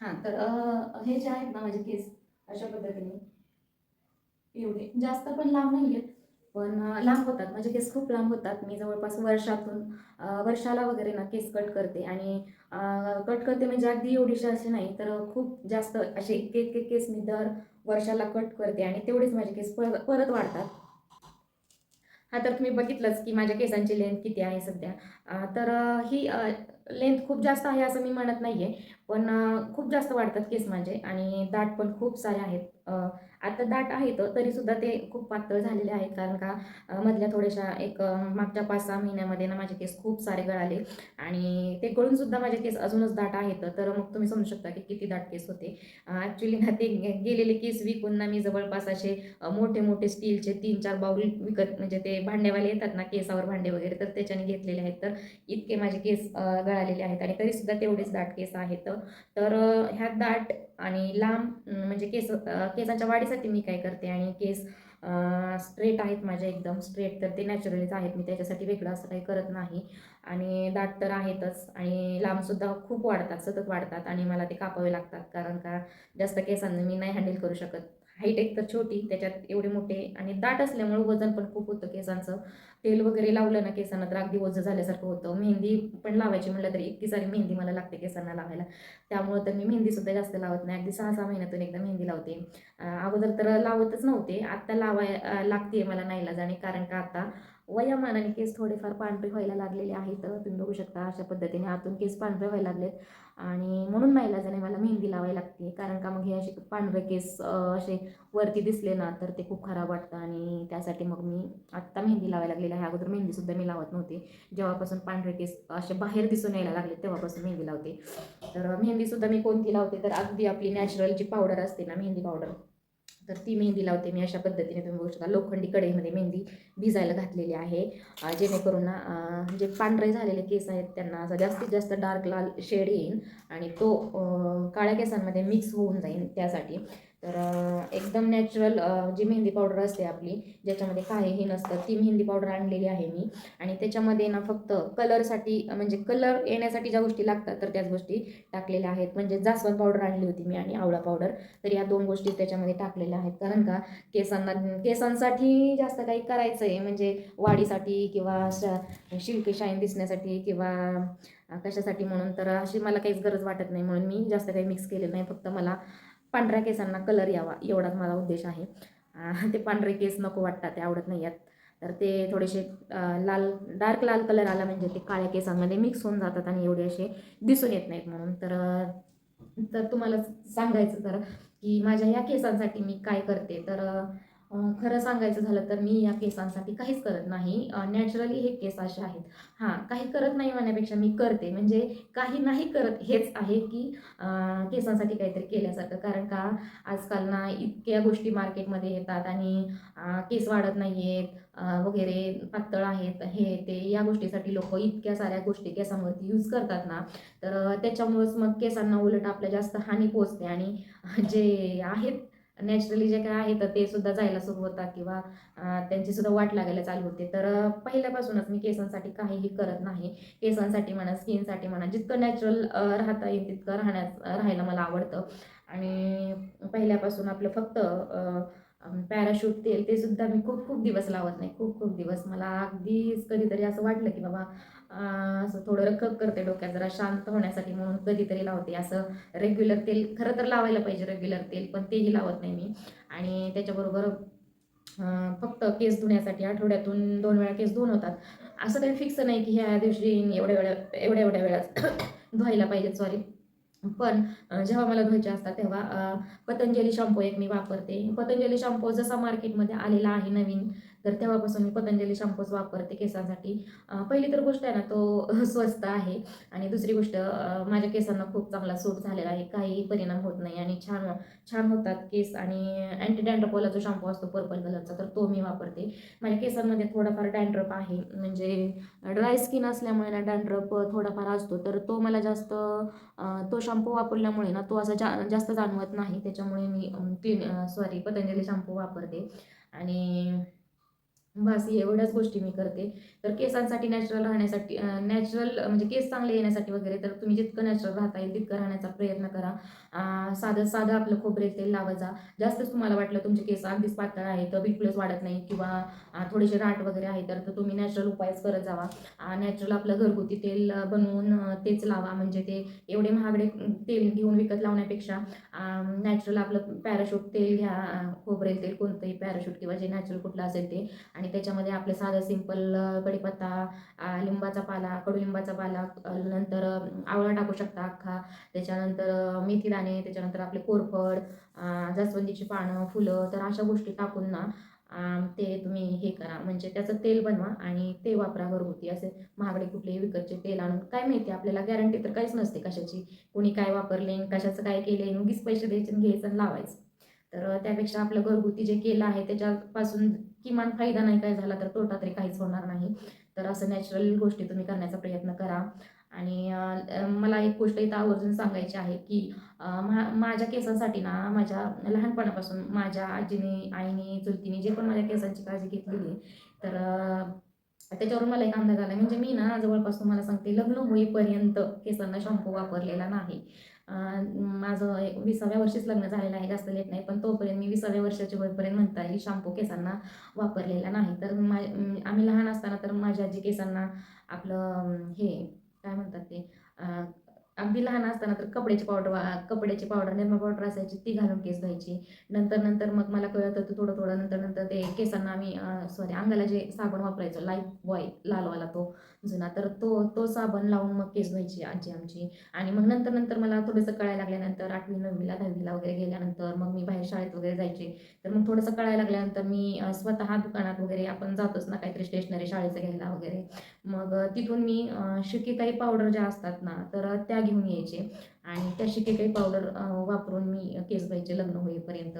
हां तर हे जे आहेत ना माझे केस अशा पद्धतीने. एवढे. जास्त पण लांब नाही आहेत पण लांब होतात. माझे केस खूप लांब होतात. मी जवळपास वर्षातून वर्षाला वगैरे ना केस कट करते. आणि कट करते म्हणजे अगदी एवढीशी असे नाही तर खूप जास्त असे एक एक एक केस मी दर वर्षाला कट करते आणि तेवढेच माझे केस परत परत वाढतात. हा तर तुम्ही बघितलंच की माझ्या केसांची लेंथ किती आहे सध्या. तर ही लेंथ खूप जास्त आहे असं मी म्हणत नाही आहे पण खूप जास्त वाढतात केस माझे आणि दाट पण खूप सारे आहेत. आता दाट आहेत तरीसुद्धा ते खूप पातळ झालेले आहेत कारण का मधल्या थोड्याशा एक मागच्या पाच सहा महिन्यामध्ये ना माझे केस खूप सारे गळाले आणि ते गळूनसुद्धा माझे केस अजूनच दाट आहेत. तर मग तुम्ही समजू शकता की किती दाट केस होते. ॲक्च्युली ना ते गेलेले केस विकून ना मी जवळपास असे मोठे मोठे स्टीलचे तीन चार बाउल विकत म्हणजे ते भांडेवाले येतात ना केसावर भांडे वगैरे तर त्याच्याने घेतलेले आहेत. तर इतके माझे केस अ, आलेले आहेत आणि तरीसुद्धा तेवढेच दाट केस आहेत. तर ह्या दाट आणि लांब म्हणजे केस केसांच्या वाढीसाठी मी काय करते आणि केस स्ट्रेट आहेत माझ्या एकदम स्ट्रेट तर ते नॅचरलीच आहेत. मी त्याच्यासाठी वेगळं असं काही करत नाही. आणि दाट तर आहेतच आणि लांबसुद्धा खूप वाढतात सतत वाढतात आणि मला ते कापावे लागतात. कारण का जास्त केसांना मी नाही हँडल करू शकत. हाईट एक तर छोटी त्याच्यात एवढे मोठे आणि दाट असल्यामुळे वजन पण खूप होतं केसांचं. तेल वगैरे लावलं ना केसांना तर अगदी ओझं झाल्यासारखं होतं. मेहंदी पण लावायची म्हटलं तरी इतकी सारी मेहंदी मला लागते केसांना लावायला. त्यामुळं तर मी मेहंदीसुद्धा जास्त लावत नाही. अगदी सहा सहा महिन्यातून एकदा मेहंदी लावते. अगोदर तर लावतच नव्हते. आत्ता लावाय लागते मला नाईलाज आणि कारण का आता वयामानाने केस थोडेफार पांढरे व्हायला लागलेले आहेत. तुम्ही बघू शकता अशा पद्धतीने आतून केस पांढरे व्हायला लागलेत. आणि म्हणून नाईलाजाने मला मेहंदी लावायला लागते. कारण का मग हे असे पांढरे केस असे वरती दिसले ना तर ते खूप खराब वाटतं. आणि त्यासाठी मग मी आत्ता मेहंदी लावायला लागलेली आहे. अगोदर मेहंदीसुद्धा मी लावत नव्हते. जेव्हापासून पांढरे केस असे बाहेर दिसून यायला लागले तेव्हापासून मेहंदी लावते. तर मेहंदीसुद्धा मी कोणती लावते तर अगदी आपली नॅचरल जी पावडर असते ना मेहंदी पावडर. तर ती मेहंदी लावते. मी अशा पद्धतीने तुम्ही बघू शकता. लोखंडी कढईमध्ये मेहंदी भिजायला घातलेली आहे. जेणेकरून ना जे पांढरे झालेले केस आहेत त्यांना असं जास्तीत जास्त डार्क लाल शेड येईल आणि तो काळ्या केसांमध्ये मिक्स होऊन जाईल त्यासाठी. तर एकदम नॅचरल जी मेहंदी पावडर असते आपली ज्याच्यामध्ये काहीही नसतं ती मेहंदी पावडर आणलेली आहे मी. आणि त्याच्यामध्ये ना फक्त कलरसाठी म्हणजे कलर येण्यासाठी ज्या गोष्टी लागतात तर त्याच गोष्टी टाकलेल्या आहेत. म्हणजे जास्वंद पावडर आणली होती मी आणि आवळा पावडर तर या दोन गोष्टी त्याच्यामध्ये टाकलेल्या आहेत. कारण का केसांना केसांसाठी जास्त काही करायचं आहे म्हणजे वाढीसाठी किंवा शिल्की शाईन दिसण्यासाठी किंवा कशासाठी म्हणून तर अशी मला काहीच गरज वाटत नाही म्हणून मी जास्त काही मिक्स केलेलं नाही. फक्त मला पांढऱ्या केसांना कलर यावा एवढाच माझा उद्देश आहे. ते पांढरे केस नको वाटतात ते आवडत नाही आहेत तर ते थोडेसे लाल डार्क लाल कलर आला म्हणजे ते काळ्या केसांमध्ये मिक्स होऊन जातात आणि एवढे असे दिसून येत नाहीत म्हणून. तर तर तुम्हाला सांगायचं तर की माझ्या या केसांसाठी मी काय करते? तर खरं सांगायचं झालं तर मी या केसांसाठी काहीच करत नाही. नॅचरली हे केस असे आहेत. हां काही करत नाही म्हणण्यापेक्षा मी करते. म्हणजे काही नाही करत हेच आहे की केसांसाठी काहीतरी केल्यासारखं. कारण का आजकाल ना इतक्या गोष्टी मार्केटमध्ये येतात आणि केस वाढत नाही आहेत वगैरे पातळ आहेत हे ते या गोष्टीसाठी लोक इतक्या साऱ्या गोष्टी केसांवरती यूज करतात ना. तर त्याच्यामुळंच मग केसांना उलट आपल्या जास्त हानी पोचते आणि जे आहेत नॅचरली जे काय आहेत ते सुद्धा जायला सुरू होतात किंवा त्यांची सुद्धा वाट लागायला चालू होते. तर पहिल्यापासूनच मी केसांसाठी काहीही करत नाही. केसांसाठी म्हणा स्किनसाठी म्हणा जितकं नॅचरल राहता येईल तितकं राहण्यास राहायला मला आवडतं. आणि पहिल्यापासून आपलं फक्त पॅराशूट तेल ते सुद्धा मी खूप खूप दिवस लावत नाही. खूप खूप दिवस. मला अगदीच कधीतरी असं वाटलं की बाबा असं थोडं रखक करते डोक्यात जरा शांत होण्यासाठी म्हणून कधीतरी लावते. असं रेग्युलर तेल खरं तर लावायला पाहिजे रेग्युलर तेल पण तेही लावत नाही मी. आणि त्याच्याबरोबर फक्त केस धुण्यासाठी आठवड्यातून दोन वेळा केस धुवून होतात. असं काही फिक्स नाही की ह्या दिवशी एवढ्या वेळा एवढ्या एवढ्या वेळात धुवायला पाहिजेत सॉरी पण जेव्हा मला धुवायचे असतात तेव्हा पतंजली शॅम्पू एक मी वापरते. पतंजली शॅम्पू जसा मार्केटमध्ये आलेला आहे नवीन तर तेव्हापासून मी पतंजली शॅम्पूज वापरते केसांसाठी. पहिली तर गोष्ट आहे ना तो स्वस्त आहे. आणि दुसरी गोष्ट माझ्या केसांना खूप चांगला सूट झालेला आहे. काहीही परिणाम होत नाही आणि छान छान होतात केस. आणि अँटी डँड्रपवाला जो शॅम्पू असतो पर्पल कलरचा तर तो मी वापरते. माझ्या केसांमध्ये थोडाफार डँड्रप आहे. म्हणजे ड्राय स्किन असल्यामुळे ना डँड्रप थोडाफार असतो. तर तो मला जास्त तो शॅम्पू वापरल्यामुळे ना तो असा जा जास्त जाणवत नाही. त्याच्यामुळे मी क्लीन सॉरी पतंजली शॅम्पू वापरते. आणि बस एवढ्याच गोष्टी मी करते. तर केसांसाठी नॅचरल राहण्यासाठी नॅचरल म्हणजे केस चांगले येण्यासाठी वगैरे तर तुम्ही जितकं नॅचरल राहता येईल तितकं राहण्याचा प्रयत्न करा. साधं साधं आपलं खोबरे तेल लावायचा. जा जास्तच तुम्हाला वाटलं तुमचे केस अगदीच पातळ आहे तर बिलकुलच वाढत नाही किंवा थोडेसे राट वगैरे आहे तर तुम्ही नॅचरल उपायच करत जावा. नॅचरल आपलं घरगुती तेल बनवून तेच लावा. म्हणजे ते एवढे महागडे तेल घेऊन विकत लावण्यापेक्षा नॅचरल आपलं पॅराशूट तेल घ्या. खोबरेल तेल कोणतंही पॅराशूट किंवा जे नॅचरल कुठलं असेल ते. आणि त्याच्यामध्ये आपलं साधं सिंपल कढीपत्ता लिंबाचा पाला कडुलिंबाचा पाला नंतर आवळा टाकू शकता अख्खा. त्याच्यानंतर मेथी दाणे त्याच्यानंतर आपले कोरफड जास्वंदीची पानं फुलं तर अशा गोष्टी टाकून ना ते तुम्ही हे करा. म्हणजे त्याचं तेल बनवा आणि ते वापरा घरगुती. असे महागडे कुठलेही विकतचे तेल आणून. काय माहिती आपल्याला गॅरंटी तर काहीच नसते कशाची. कोणी काय वापरले कशाचं काय केले उगीच पैसे द्यायचे घ्यायचं आणि लावायचं. तर त्यापेक्षा आपलं घरगुती जे केलं आहे त्याच्यापासून किमान फायदा नाही काय झाला तर तोटा तरी काहीच होणार नाही. तर असं नॅचरल गोष्टी तुम्ही करण्याचा प्रयत्न करा. आणि मला एक गोष्ट इथं आवर्जून सांगायची आहे की मा माझ्या केसांसाठी ना माझ्या लहानपणापासून माझ्या आजीने आईने चुलतीने जे पण माझ्या केसांची काळजी घेतलेली तर त्याच्यावरून मला एक अंदाज आला. म्हणजे मी ना जवळपास तुम्हाला सांगते लग्न होईपर्यंत केसांना शॅम्पू वापरलेला नाही. माझं एक विसाव्या वर्षीच लग्न झालेलं आहे जास्त लेट नाही पण तोपर्यंत मी विसाव्या वर्षाची होईपर्यंत म्हणता येईल शॅम्पू केसांना वापरलेला नाही. तर मा आम्ही लहान असताना तर माझ्या आजी केसांना आपलं हे काय म्हणतात ते अगदी लहान असताना तर कपड्याची पावडर कपड्याची पावडर निरमा पावडर असायची ती घालून केस धुवायची. नंतर नंतर मग मला कळत होतं थोडं थोडं नंतर नंतर ते केसांना आम्ही सॉरी अंगाला जे साबण वापरायचो लाईफ बॉय लालवाला तो जुना तर तो तो साबण लावून मग केस धुवायची आजी आमची. आणि मग नंतर नंतर मला थोडंसं कळायला लागल्यानंतर आठवी नववीला दहावीला वगैरे गेल्यानंतर मग मी बाहेर शाळेत वगैरे जायचे. तर मग थोडंसं कळायला लागल्यानंतर मी स्वतः दुकानात वगैरे आपण जातोच ना काहीतरी स्टेशनरी शाळेचं घ्यायला वगैरे. मग तिथून मी शिकी काही पावडर ज्या असतात ना तर त्या घेऊन यायचे. आणि त्याशी काही काही पावडर वापरून मी केस घ्यायचे लग्न होईपर्यंत.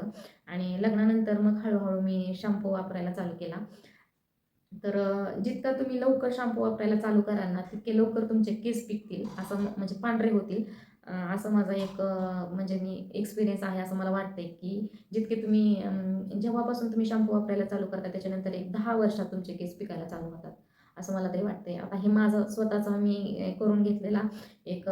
आणि लग्नानंतर मग हळूहळू मी शॅम्पू वापरायला चालू केला. तर जितका तुम्ही लवकर शॅम्पू वापरायला चालू कराल ना तितके लवकर तुमचे केस पिकतील असं म्हणजे पांढरे होतील. असं माझा एक म्हणजे मी एक्सपिरियन्स आहे असं मला वाटतंय की जितके तुम्ही जेव्हापासून तुम्ही शॅम्पू वापरायला चालू करता त्याच्यानंतर एक दहा वर्षात तुमचे केस पिकायला चालू होतात. असं मला तरी वाटतंय. आता हे माझं स्वतःचा मी करून घेतलेला एक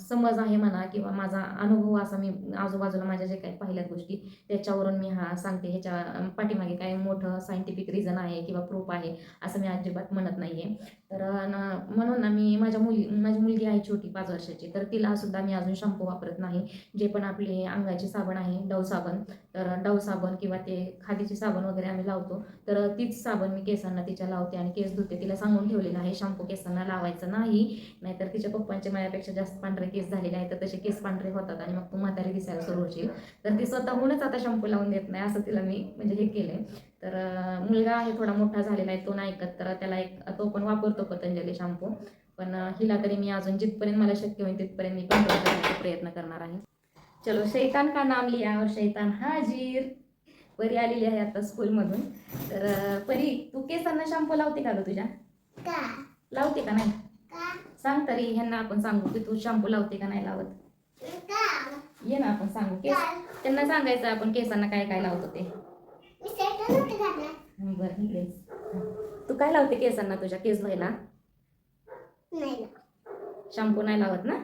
समज आहे म्हणा किंवा माझा अनुभव असा मी आजूबाजूला माझ्या जे काही पाहिल्यात गोष्टी त्याच्यावरून मी हा सांगते. ह्याच्या पाठीमागे काय मोठं सायंटिफिक रिझन आहे किंवा प्रूफ आहे असं मी अजिबात म्हणत नाही आहे तर न- म्हणून ना मी माझ्या मुली माझी मुलगी आहे छोटी पाच वर्षाची तर तिला सुद्धा मी अजून शॅम्पू वापरत नाही. जे पण आपले अंगाचे साबण आहे डव साबण तर डव साबण किंवा ते खादीचे साबण वगैरे आम्ही लावतो. तर तीच साबण मी केसांना तिच्या लावते आणि केस धुते तिला सांगून ठेवलेलं आहे शॅम्पू केसांना लावायचं नाही नाहीतर तिच्या पप्पांच्या मायापेक्षा जास्त पांढरे केस झालेले आहेत तर तसे केस पांढरे होतात आणि मग तू म्हातारी दिसायला सुरू होशील. तर ती स्वतःहूनच आता शॅम्पू लावून देत नाही असं तिला मी म्हणजे हे केलंय. तर मुलगा आहे थोडा मोठा झालेला आहे तो नाही ऐकत तर त्याला एक तो पण वापरतो पतंजली शॅम्पू. पण हिला तरी मी अजून जिथपर्यंत मला शक्य होईल तिथपर्यंत मी कंट्रोल करण्याचा प्रयत्न करणार आहे. चलो शैतान का नाम लिया और शैतान हाजीर. परी आलेली आहे आता स्कूलमधून तर परी तू केसांना शॅम्पू लावते का ग तुझ्या? लावते का नाही? सांग तरी ह्यांना आपण सांगू की तू शॅम्पू लावते का नाही लावत. ये ना आपण सांगू. केस त्यांना सांगायचं आपण केसांना काय काय लावतो ते. बरं ठीक आहे. तू काय लावते केसांना तुझ्या केस धुवायला? नाही शॅम्पू नाही लावत ना?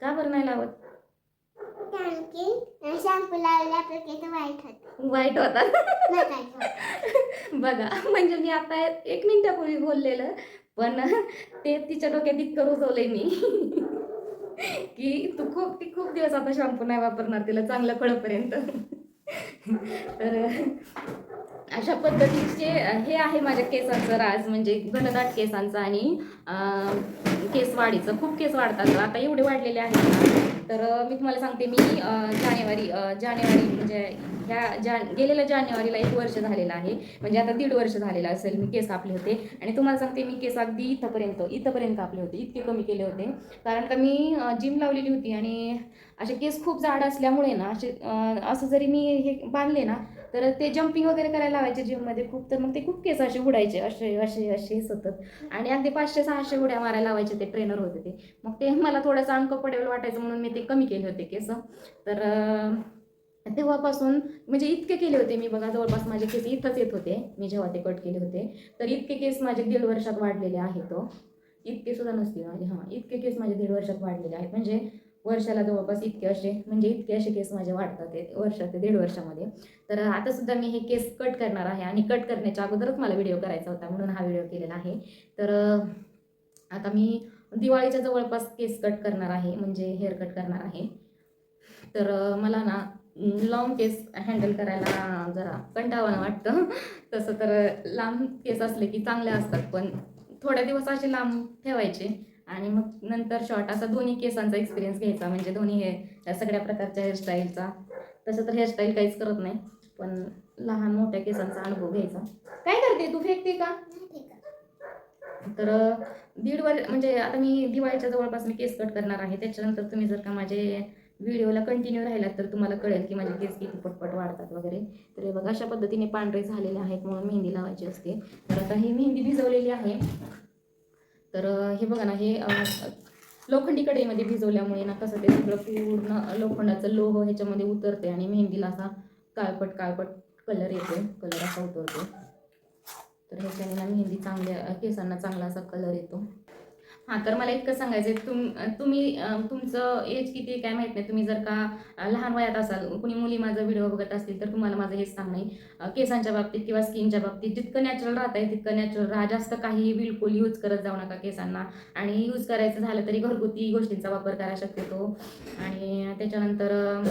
का बरं नाही लावत? आणखी? शॅम्पू लावला आपलं केस वाईट होते. वाईट होतात बघा म्हणजे मी आता एक मिनिटापूर्वी बोललेलं पण ते तिच्या डोक्यात इतकं रुजवलंय मी. की तू खूप ती खूप दिवस आता शॅम्पू नाही वापरणार तिला चांगलं कळपर्यंत. तर अशा पद्धतीचे हे आहे माझ्या केसांचं राज म्हणजे घनदाट केसांचं आणि केस वाढीचं खूप केस वाढतात आता एवढे वाढलेले आहेत. तर मी तुम्हाला सांगते मी जानेवारी जानेवारी म्हणजे ह्या जान गेलेल्या जानेवारीला एक वर्ष झालेलं आहे. म्हणजे आता दीड वर्ष झालेलं असेल मी केस कापले होते. आणि तुम्हाला सांगते मी केस अगदी इथंपर्यंत इथंपर्यंत कापले होते. इतके कमी केले होते. कारण का मी जिम लावलेली होती आणि असे केस खूप जाड असल्यामुळे ना असे असं जरी मी हे बांधले ना तर ते जम्पिंग वगैरे करायला लावायचे जिममध्ये खूप तर मग ते खूप केस असे उडायचे असे असे असे सतत. आणि अगदी पाचशे सहाशे उड्या मारायला लावायचे ते ट्रेनर होते ते. मग ते मला थोडंसं अनकम्फर्टेबल वाटायचं म्हणून मी ते कमी केले होते केस. तर तेव्हापासून म्हणजे इतके केले होते मी बघा जवळपास माझे केस इथंच येत होते. मी जेव्हा ते कट केले होते. तर इतके केस माझे दीड वर्षात वाढलेले आहेत तो इतके सुद्धा नसतील माझे हां. इतके केस माझे दीड वर्षात वाढलेले आहेत. म्हणजे वर्षाला जवळपास इतके असे म्हणजे इतके असे केस माझे वाढतात ते वर्षात ते दीड वर्षामध्ये. तर आता सुद्धा मी हे केस कट करणार आहे आणि कट करण्याच्या अगोदरच मला व्हिडिओ करायचा होता म्हणून हा व्हिडिओ केलेला आहे. तर आता मी दिवाळीच्या जवळपास केस कट करणार आहे म्हणजे हेअर कट करणार आहे. तर मला ना लॉंग केस हँडल करायला जरा कंटाळवाणं वाटतं. तसं तर लांब केस असले की चांगले असतात पण थोड्या दिवस असे लांब ठेवायचे. आणि मग नंतर शॉर्ट असा दोन्ही केसांचा एक्सपिरियन्स घ्यायचा. म्हणजे दोन्ही हे या सगळ्या प्रकारच्या हेअरस्टाईलचा तसं तर हेअरस्टाईल काहीच करत नाही पण लहान मोठ्या केसांचा अनुभव घ्यायचा. काय करते तू? फेकते का? तर दीड वर म्हणजे आता मी दिवाळीच्या जवळपास मी केस कट करणार आहे. त्याच्यानंतर तुम्ही जर का माझे व्हिडिओला कंटिन्यू राहिलात तर तुम्हाला कळेल की माझे केस किती पटपट वाढतात वगैरे. तर हे बघा अशा पद्धतीने पांढरे झालेले आहेत म्हणून मेहंदी लावायची असते. तर आता ही मेहंदी भिजवलेली आहे. तर हे बघा ना हे लोखंडी कढईमध्ये म्हणजे भिजवल्यामुळे ना कसं ते सगळं पूर्ण लोखंडाचं लोह ह्याच्यामध्ये उतरते आणि मेहंदीला असा काळपट काळपट कलर येतो कलर असा उतरतो तर ह्याच्याने ना मेहंदी चांगल्या केसांना चांगला असा कलर येतो. हां तर मला इतकं सांगायचं आहे तुम तुम्ही तुमचं एज किती आहे काय माहीत नाही. तुम्ही जर का लहान वयात असाल कुणी मुली माझा व्हिडिओ बघत असतील तर तुम्हाला माझं हेच सांगणं आहे. केसांच्या बाबतीत किंवा स्किनच्या बाबतीत जितकं नॅचरल राहत आहे तितकं नॅचरल राहा. जास्त काही बिलकुल यूज करत जाऊ नका केसांना. आणि यूज करायचं झालं तरी घरगुती गोष्टींचा वापर करा शकतो आणि त्याच्यानंतर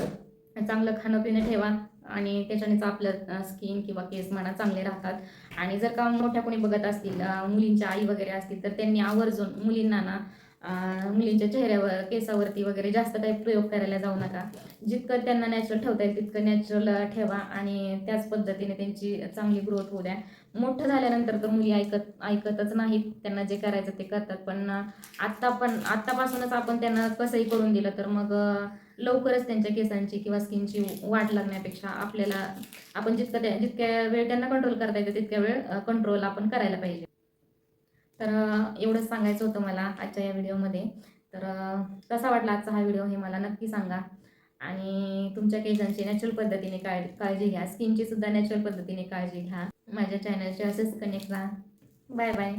चांगलं खाणं पिणं ठेवा. आणि त्याच्यानेच आपलं स्किन किंवा केस म्हणा चांगले राहतात. आणि जर का मोठ्या कोणी बघत असतील मुलींच्या आई वगैरे असतील तर त्यांनी आवर्जून मुलींना ना मुलींच्या चेहऱ्यावर केसावरती वगैरे जास्त काही प्रयोग करायला जाऊ नका. जितकं त्यांना नॅचरल ठेवता येईल तितकं नॅचरल ठेवा आणि त्याच पद्धतीने त्यांची चांगली ग्रोथ होऊ द्या. मोठं झाल्यानंतर तर मुली ऐकत ऐकतच नाहीत. त्यांना जे करायचं ते करतात. पण आत्ता पण आत्तापासूनच आपण त्यांना कसंही करून दिलं तर मग लवकरच त्यांच्या केसांची किंवा स्किनची वाट लागण्यापेक्षा आपल्याला आपण जितकं त्या जितक्या वेळ त्यांना कंट्रोल करता येतं तितक्या वेळ कंट्रोल आपण करायला पाहिजे. तर एवढंच सांगायचं होतं मला आजच्या या व्हिडिओमध्ये. तर कसा वाटला आजचा हा व्हिडिओ हे मला नक्की सांगा. आणि तुमच्या केसांची नॅचरल पद्धतीने काळ काळजी घ्या. स्किनची सुद्धा नॅचरल पद्धतीने काळजी घ्या. माझ्या चॅनलचे असेच कनेक्ट राहा. Bye bye